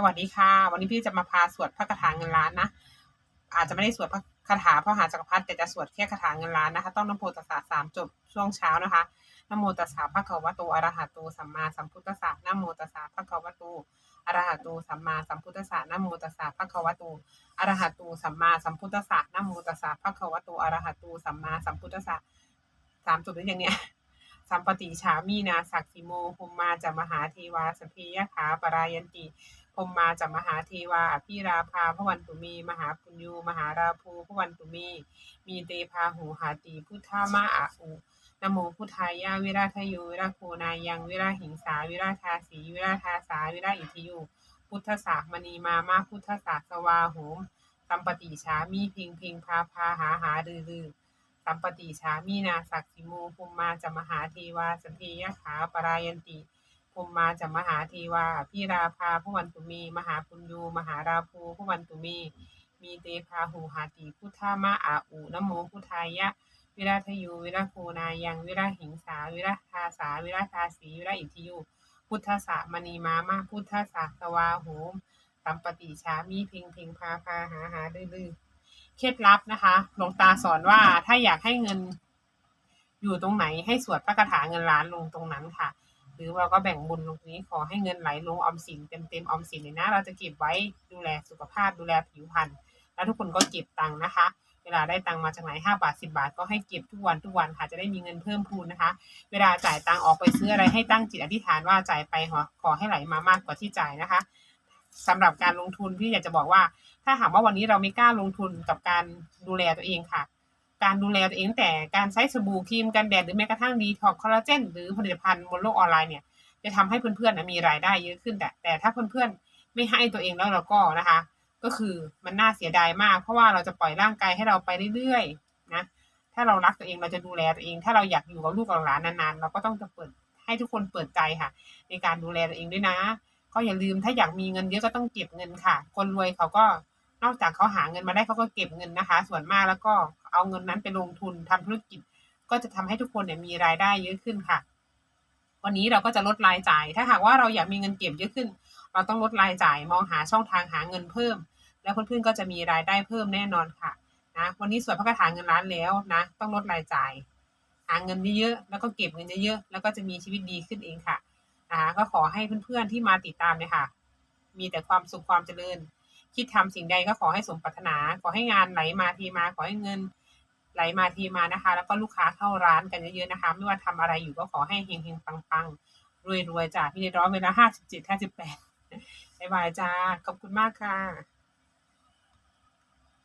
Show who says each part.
Speaker 1: สวัสดีค่ะ วันนี้พี่จะมาพาสวดพระคาถาเงินล้านนะอาจจะไม่ได้สวดพระคาถาพระหาจักรพรรดิแต่จะสวดแค่คาถาเงินล้านนะคะ ต้องนโมตัสสะสามจบช่วงเช้านะคะนโมตัสสะพระควะโตอรหะโตสัมมาสัมพุทธัสสะนโมตัสสะพระควะโตอรหะโตสัมมาสัมพุทธัสสะนโมตัสสะพระควะโตอรหะโตสัมมาสัมพุทธัสสะนโมตัสสะพระควะโตอรหะโตสัมมาสัมพุทธัสสะสามจบหรือยังเนี่ยสัมปติฉามีนาสักขิโมภุมมาจะมหาเทวาสพเพยขาปรายันติ มมาจะมหาเทวาอภิราภาพระวันตุมี มหาปุญญูมหาราภูพระวันตุมี มีเตพาหูหาติพุทธามาอะอุนโมพุทธายาวิราทโยวิราโคนายังวิราหิงสาวิราทาสีวิราทาสาวิราอิทิยุพุทธสากมณีมามาพุทธสากสวาโหมสัมปติฉามีเพิงเพิงพาพาหาหาดือดือสัมปติฉามีนาสักขิโมภุมมาจะมหาเทวาสัพเพยขาปรายันติ ภุมมาจะมหาเทวาพิราภาพระวันตุมี มหาปุญญูมหาราภูพระวันตุมี มีเตพาหูหาติพุทธามาอาอุนโมพุทธายะ วิราทยู วิราโคนายัง วิราหิงสา วิราทาสา วิราทาสีวิราอิทิยุพุทธสะมณีมามาพุทธสะสวาโหมสัมปติฉามีเพิงเพิงพาพาหาหาดื้อเคล็ดลับนะคะหลวงตาสอนว่าถ้าอยากให้เงินอยู่ตรงไหนให้สวดพระคาถาเงินล้านลงตรงนั้นค่ะ หรือเราก็แบ่งบุญลงตรงนี้ขอให้เงินไหลลงออมสินเต็มเต็มๆออมสินเลยนะ เราจะเก็บไว้ดูแลสุขภาพดูแลผิวพรรณแล้วทุกคนก็เก็บตังค์นะคะ เวลาได้ตังค์มาจากไหนห้าบาทสิบาทก็ให้เก็บทุกวันทุกวันค่ะจะได้มีเงินเพิ่มพูนนะคะ เวลาจ่ายตังค์ออกไปซื้ออะไรให้ตั้งจิตอธิษฐานว่าจ่ายไปขอให้ไหลมามากกว่าที่จ่ายนะคะสำหรับการลงทุนพี่อยากจะบอกว่า ถ้าหากว่าวันนี้เราไม่กล้าลงทุนกับการดูแลตัวเองค่ะ การดูแลตัวเองแต่การใช้สบู่ครีมกันแดดหรือแม้กระทั่งดีท็อกคอลลาเจนหรือผลิตภัณฑ์บนโลกออนไลน์เนี่ยจะทำให้เพื่อนๆนะมีรายได้เยอะขึ้น แต่แต่ถ้าเพื่อนๆไม่ให้ตัวเองแล้วเราก็นะคะ ก็คือมันน่าเสียดายมาก เพราะว่าเราจะปล่อยร่างกายให้เราไปเรื่อยๆนะถ้าเรารักตัวเองเราจะดูแลตัวเอง ถ้าเราอยากอยู่กับลูกกับหลานนานๆ เราก็ต้องจะเปิดให้ทุกคนเปิดใจค่ะ ในการดูแลตัวเองด้วยนะ ก็อย่าลืมถ้าอยากมีเงินเยอะก็ต้องเก็บเงินค่ะ คนรวยเขาก็ นอกจากเขาหาเงินมาได้เขาก็เก็บเงินนะคะ ส่วนมากแล้วก็เอาเงินนั้นไปลงทุนทำธุรกิจ ก็จะทำให้ทุกคนเนี่ยมีรายได้เยอะขึ้นค่ะ วันนี้เราก็จะลดรายจ่าย ถ้าหากว่าเราอยากมีเงินเก็บเยอะขึ้น เราต้องลดรายจ่ายมองหาช่องทางหาเงินเพิ่ม แล้วเพื่อนๆก็จะมีรายได้เพิ่มแน่นอนค่ะนะวันนี้สวดพระคาถาเงินล้านแล้วนะต้องลดรายจ่าย หาเงินเยอะๆแล้วก็เก็บเงินเยอะๆแล้วก็จะมีชีวิตดีขึ้นเองค่ะนะคะก็ขอให้เพื่อนๆที่มาติดตามเนี่ยค่ะ มีแต่ความสุขความเจริญ คิดทำสิ่งใดก็ขอให้สมปรารถนา ขอให้งานไหลมาทีมา ขอให้เงินไหลมาทีมานะคะ แล้วก็ลูกค้าเข้าร้านกันเยอะๆนะคะ ไม่ว่าทำอะไรอยู่ก็ขอให้เฮงๆปังๆรวยๆจ้าพี่ในร้อนเวลาห้าสิบเจ็ดห้าสิบแปดบายบายจ้าขอบคุณมากค่ะ